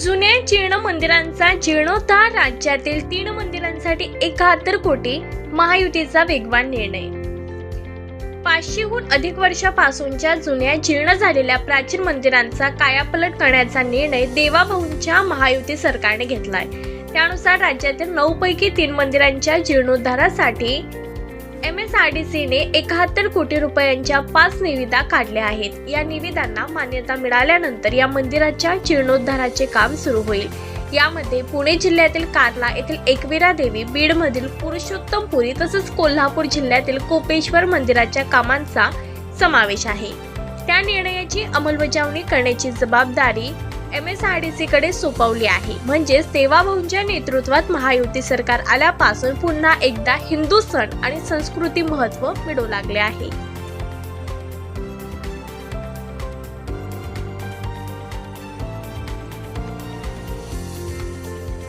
जुन्या जीर्ण मंदिरांचा जीर्णोद्धार राज्यातील तीन मंदिरांसाठी एकाहत्तर कोटी महायुतीचा वेगवान निर्णय. पाचशेहून अधिक वर्षापासूनच्या जुन्या जीर्ण झालेल्या प्राचीन मंदिरांचा कायापलट करण्याचा निर्णय देवाभाऊंच्या महायुती सरकारने घेतलाय. त्यानुसार राज्यातील नऊ पैकी तीन मंदिरांच्या जीर्णोद्धारासाठी एम एस आर डी सीने एकाहत्तर कोटी रुपयांच्या पाच निविदा काढल्या आहेत. या निविदांना मान्यता मिळाल्यानंतर या मंदिराच्या जीर्णोद्धाराचे काम सुरू होईल. यामध्ये पुणे जिल्ह्यातील कारला येथील एकविरा देवी बीडमधील पुरुषोत्तमपुरी तसंच कोल्हापूर जिल्ह्यातील कोपेश्वर मंदिराच्या कामांचा समावेश आहे. त्या निर्णयाची अंमलबजावणी करण्याची जबाबदारी M S R D C कडे सोपवली आहे. म्हणजेच देवाभाऊंच्या नेतृत्वात महायुती सरकार आल्यापासून पुन्हा एकदा हिंदू सण आणि संस्कृती महत्त्व मिळू लागले आहे.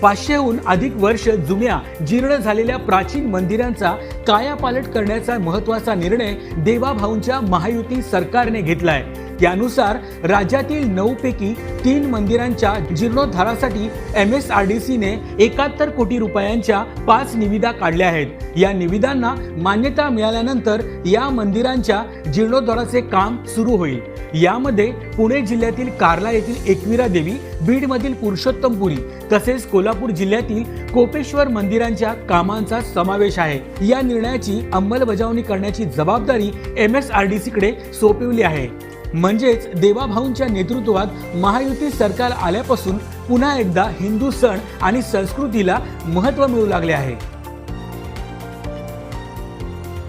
पाचशेहून अधिक वर्ष जुन्या जीर्ण झालेल्या प्राचीन मंदिरांचा कायापालट करण्याचा महत्त्वाचा निर्णय देवाभाऊंच्या महायुती सरकारने घेतलाय. त्यानुसार राज्यातील नऊ पैकी तीन मंदिरांच्या जीर्णोद्धारासाठी एम एस आर डी सीने एकाहत्तर कोटी रुपयांच्या पाच निविदा काढल्या आहेत. या निविदांना मान्यता मिळाल्यानंतर या मंदिरांच्या जीर्णोद्धाराचे काम सुरू होईल. यामध्ये पुणे जिल्ह्यातील कार्ला येथील एकविरा देवी बीडमधील पुरुषोत्तमपुरी तसेच कोल्हापूर जिल्ह्यातील कोपेश्वर मंदिरांच्या कामांचा समावेश आहे. या निर्णयाची अंमलबजावणी करण्याची जबाबदारी एम एस आर डी कडे सोपवली आहे. म्हणजेच देवाभाऊंच्या नेतृत्वात महायुती सरकार आल्यापासून पुन्हा एकदा हिंदू सण आणि संस्कृतीला महत्त्व मिळू लागले आहे.